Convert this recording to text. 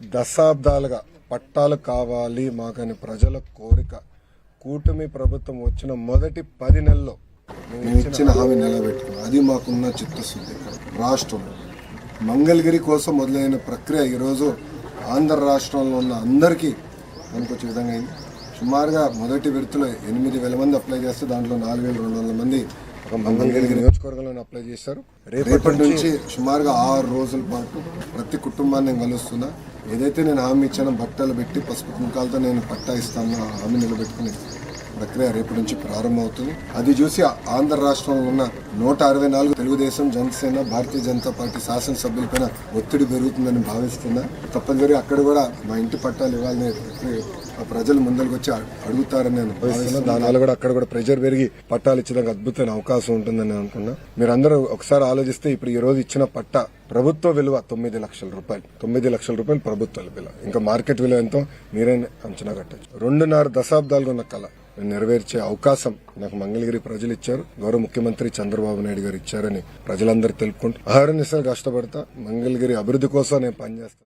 దశాబ్దాలుగా పట్టాలు కావాలి మాకని ప్రజల కోరిక. కూటమి ప్రభుత్వం వచ్చిన మొదటి పది నెలల్లో మేము ఇచ్చిన హామీ నిలబెట్టుకున్నాం. అది మాకున్న చిత్తశుద్ధి. రాష్ట్రంలో మంగళగిరి కోసం మొదలైన ప్రక్రియ ఈరోజు ఆంధ్ర రాష్ట్రంలో ఉన్న అందరికీ పనికొచ్చే విధంగా అయింది. సుమారుగా మొదటి విడతలో ఎనిమిది వేల మంది అప్లై చేస్తే దాంట్లో నాలుగు వేల రెండు వందల మంది ఒక మంగళగిరి నియోజకవర్గంలో అప్లై చేశారు. రేపటి నుంచి సుమారుగా ఆరు రోజుల పాటు ప్రతి కుటుంబాన్ని నేను కలుస్తున్నా. ఏదైతే నేను హామీ ఇచ్చానో బట్టలు పెట్టి పసుపు కుంకాలతో నేను పట్టా ఇస్తానో హామీ నిలబెట్టుకుని ప్రక్రియ రేపటి నుంచి ప్రారంభమవుతుంది. అది చూసి ఆంధ్ర రాష్ట్రంలో ఉన్న నూట అరవై నాలుగు తెలుగుదేశం జనసేన భారతీయ జనతా పార్టీ శాసనసభ్యులపైన ఒత్తిడి పెరుగుతుందని భావిస్తున్నా. తప్పనిసరి అక్కడ కూడా మా ఇంటి పట్టాలు ఇవ్వాలని ఆ ప్రజలు ముందరికి వచ్చి అడుగుతారని నేను భావిస్తున్నా. దానివల్ల కూడా అక్కడ కూడా ప్రెజర్ పెరిగి పట్టాలు ఇచ్చడానికి అద్భుతమైన అవకాశం ఉంటుందని నేను అనుకున్నా. మీరందరూ ఒకసారి ఆలోచిస్తే ఇప్పుడు ఈ రోజు ఇచ్చిన పట్ట ప్రభుత్వ విలువ తొమ్మిది లక్షల రూపాయలు. తొమ్మిది లక్షల రూపాయలు ప్రభుత్వ విలువ. ఇంకా మార్కెట్ విలువ ఎంతో? మీరే అంచనా కట్టచ్చు. రెండున్నర దశాబ్దాలుగా ఉన్న కళ. నెరవేర్చే అవకాశం నాకు మంగళగిరి ప్రజలు ఇచ్చారు. గౌరవ ముఖ్యమంత్రి చంద్రబాబు నాయుడు గారు ఇచ్చారని ప్రజలందరూ తెలుపుకుంటూ ఆహార కష్టపడతా మంగళగిరి అభివృద్ధి కోసం నేను పనిచేస్తాను